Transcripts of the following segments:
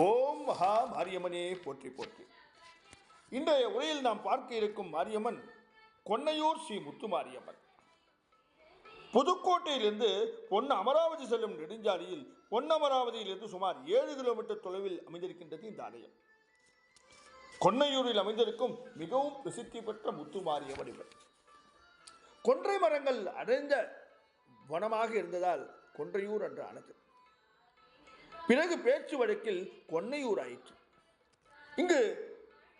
ஓம் மகா மாரியம்மனே போற்றி போற்றி. இன்றைய உரையில் நாம் பார்க்க இருக்கும் மாரியம்மன் கொன்னையூர் ஸ்ரீ முத்து மாரியம்மன் புதுக்கோட்டையிலிருந்து பொன் அமராவதி செல்லும் நெடுஞ்சாலையில் பொன் அமராவதியிலிருந்து சுமார் ஏழு கிலோமீட்டர் தொலைவில் அமைந்திருக்கின்றது இந்த ஆலயம். கொன்னையூரில் அமைந்திருக்கும் மிகவும் பிரசித்தி பெற்ற முத்து மாரியம்மன் இவர். கொன்றை மரங்கள் அடைந்த வனமாக இருந்ததால் கொன்றையூர் என்று ஆனது பிறகு பேச்சு வழக்கில் கொன்னையூர் ஆயிற்று. இங்கு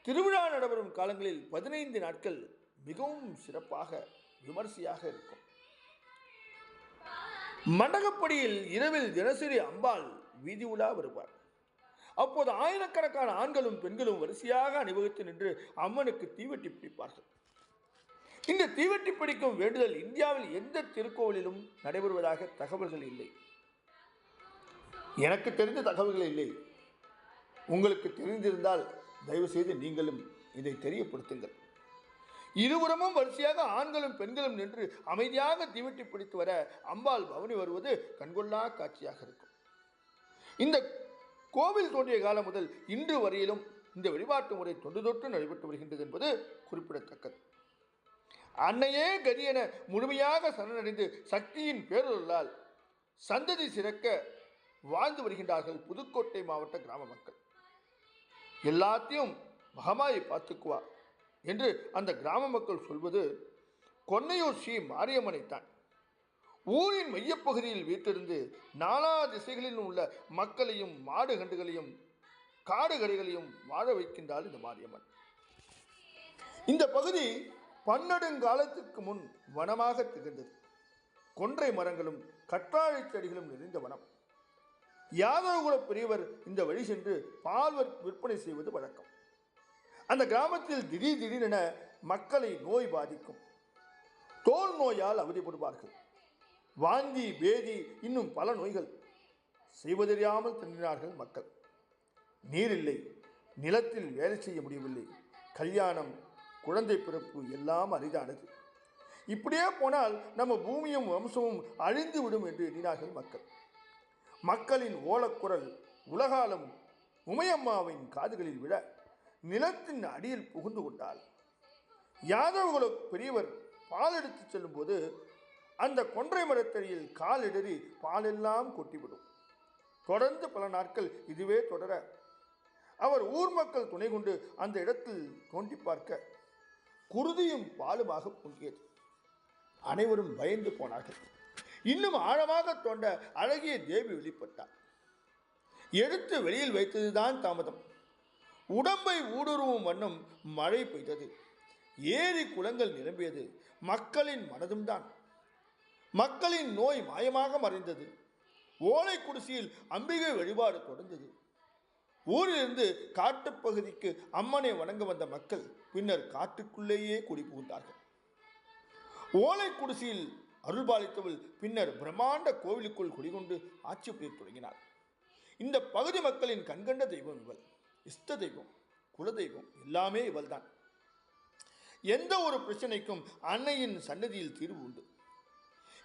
திருவிழா நடைபெறும் காலங்களில் பதினைந்து நாட்கள் மிகவும் சிறப்பாக விமர்சையாக இருக்கும். மண்டகப்படியில் இரவில் தினசரி அம்பாள் வீதி உலா வருவார் அப்போது ஆயிரக்கணக்கான ஆண்களும் பெண்களும் வரிசையாக அணிவகுத்து நின்று அம்மனுக்கு தீவெட்டி பிடிப்பார்கள். இந்த தீவெட்டி பிடிக்கும் வேண்டுதல் இந்தியாவில் எந்த திருக்கோவிலிலும் நடைபெறுவதாக தகவல்கள் இல்லை. எனக்கு தெரிந்த தகவல்கள் இல்லை. உங்களுக்கு தெரிந்திருந்தால் தயவுசெய்து நீங்களும் இதை தெரியப்படுத்துங்கள். இருபுறமும் வரிசையாக ஆண்களும் பெண்களும் நின்று அமைதியாக தீவெட்டி பிடித்து வர அம்பாள் பவனி வருவது கண்கொள்ளா காட்சியாக இருக்கும். இந்த கோவில் தோன்றிய காலம் முதல் இன்று வரையிலும் இந்த வழிபாட்டு முறை தொன்று தொட்டு நடைபெற்று வருகின்றது என்பது குறிப்பிடத்தக்கது. அன்னையே கதி என முழுமையாக சரணடைந்து சக்தியின் பேரொருளால் சந்ததி சிறக்க வாழ்ந்து வருகின்றார்கள் புதுக்கோட்டை மாவட்ட கிராம மக்கள். எல்லாத்தையும் மகமாயி பார்த்துக்குவா என்று அந்த கிராம மக்கள் சொல்வது கொன்னையூர் ஸ்ரீ மாரியம்மனைத்தான் ஊரின் மையப்பகுதியில் வீட்டிருந்து நாலா திசைகளிலும் உள்ள மக்களையும் மாடு கண்டுகளையும் காடுகடைகளையும் வாழ வைக்கின்றாள் இந்த மாரியம்மன். இந்த பகுதி பன்னெடுங்காலத்திற்கு முன் வனமாக திகழ்ந்தது. கொன்றை மரங்களும் கற்றாழை செடிகளும் நிறைந்த வனம். யாதவகுல பெரியவர் இந்த வழி சென்று பால் விற்பனை செய்வது வழக்கம். அந்த கிராமத்தில் திடீர் திடீரென மக்களை நோய் பாதிக்கும். தோல் நோயால் அவதிப்படுவார்கள். வாந்தி பேதி இன்னும் பல நோய்கள் செய்வதறியாமல் தின்றினார்கள் மக்கள். நீர் இல்லை நிலத்தில் வேலை செய்ய முடியவில்லை. கல்யாணம் குழந்தை பிறப்பு எல்லாம் அரிதானது. இப்படியே போனால் நம்ம பூமியும் வம்சமும் அழிந்து விடும் என்று எண்ணினார்கள் மக்கள். மக்களின் ஓலக்குரல் உலகாலம் உமையம்மாவின் காதுகளில் விட நிலத்தின் அடியில் புகுந்து கொண்டாள். யாதவகுல பெரியவர் பால் எடுத்துச் செல்லும்போது அந்த கொன்றை மரத்தடியில் காலிடறி பாலெல்லாம் கொட்டிவிடும். தொடர்ந்து பல நாட்கள் இதுவே தொடர அவர் ஊர் மக்கள் துணை கொண்டு அந்த இடத்தில் தோண்டி பார்க்க குருதியும் பாலுமாக பொங்கியது. அனைவரும் பயந்து போனார்கள். இன்னும் ஆழமாக தோண்ட அழகிய தேவி வெளிப்பட்டார் எடுத்து வெளியில் வைத்ததுதான் தாமதம். உடம்பை ஊடுருவும் வண்ணம் மழை பெய்தது. ஏரி குளங்கள் நிரம்பியது. மக்களின் மனதும் தான் மக்களின் நோய் மாயமாக மறைந்தது. ஓலை குடிசையில் அம்பிகை வழிபாடு தொடர்ந்தது. ஊரிலிருந்து காட்டுப்பகுதிக்கு அம்மனை வணங்க வந்த மக்கள் பின்னர் காட்டுக்குள்ளேயே குடி புகுந்தார்கள் ஓலை குடிசையில் அருள்பாலித்தவள் பின்னர் பிரம்மாண்ட கோவிலுக்குள் குடிகொண்டு ஆட்சி புரிய தொடங்கினார் இந்த பகுதி மக்களின் கண்கண்ட தெய்வம் இவள். இஷ்ட தெய்வம் குலதெய்வம் எல்லாமே இவள்தான். எந்த ஒரு பிரச்சனைக்கும் அன்னையின் சன்னதியில் தீர்வு உண்டு.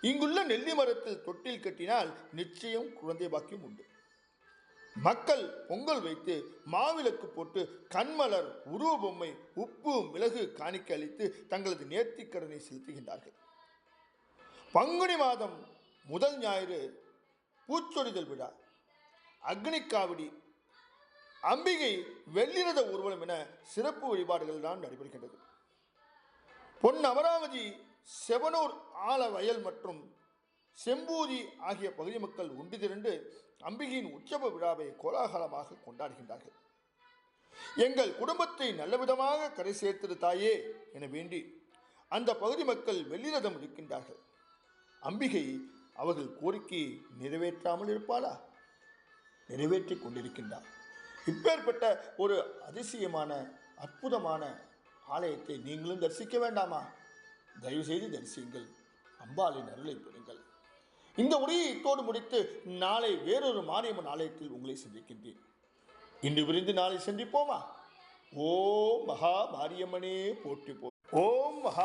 இங்குள்ள நெல்லி மரத்தில் தொட்டில் கட்டினால் நிச்சயம் குழந்தை பாக்கியம் உண்டு. மக்கள் பொங்கல் வைத்து மாவிளக்கு போட்டு கண்மலர் உருவ பொம்மை உப்பு மிளகு காணிக்க அளித்து தங்களது நேர்த்திக் கடனை செலுத்துகின்றார்கள். பங்குனி மாதம் முதல் ஞாயிறு பூச்சொரிதல் விழா. அக்னி காவடி அம்பிகை வெள்ளிரத ஊர்வலம் என சிறப்பு வழிபாடுகள் தான் நடைபெறுகின்றது. பொன் அமராவதி செவனூர் ஆல வயல் மற்றும் செம்பூதி ஆகிய பகுதி மக்கள் ஒன்று திரண்டு அம்பிகையின் உற்சவ விழாவை கோலாகலமாக கொண்டாடுகின்றார்கள். எங்கள் குடும்பத்தை நல்லவிதமாக கரை சேர்த்திரு தாயே என வேண்டி அந்த பகுதி மக்கள் வெள்ளிரதம் இருக்கின்றார்கள் அம்பிகை அவர்கள் கோரிக்கையை நிறைவேற்றாமல் இருப்பாளா? நிறைவேற்றிக் கொண்டிருக்கின்றார். இப்பேற்பட்ட ஒரு அதிசயமான அற்புதமான ஆலயத்தை நீங்களும் தரிசிக்க வேண்டாமா? தயவு செய்து தரிசியுங்கள். அம்பாளின் அருளை பெறுங்கள். இந்த உரையை இத்தோடு முடித்து நாளை வேறொரு மாரியம்மன் ஆலயத்தில் உங்களை சந்திக்கின்றேன். இன்று விரிந்து நாளை சந்திப்போமா? ஓம் மகா மாரியம்மனே போட்டி போ ஓம் மகா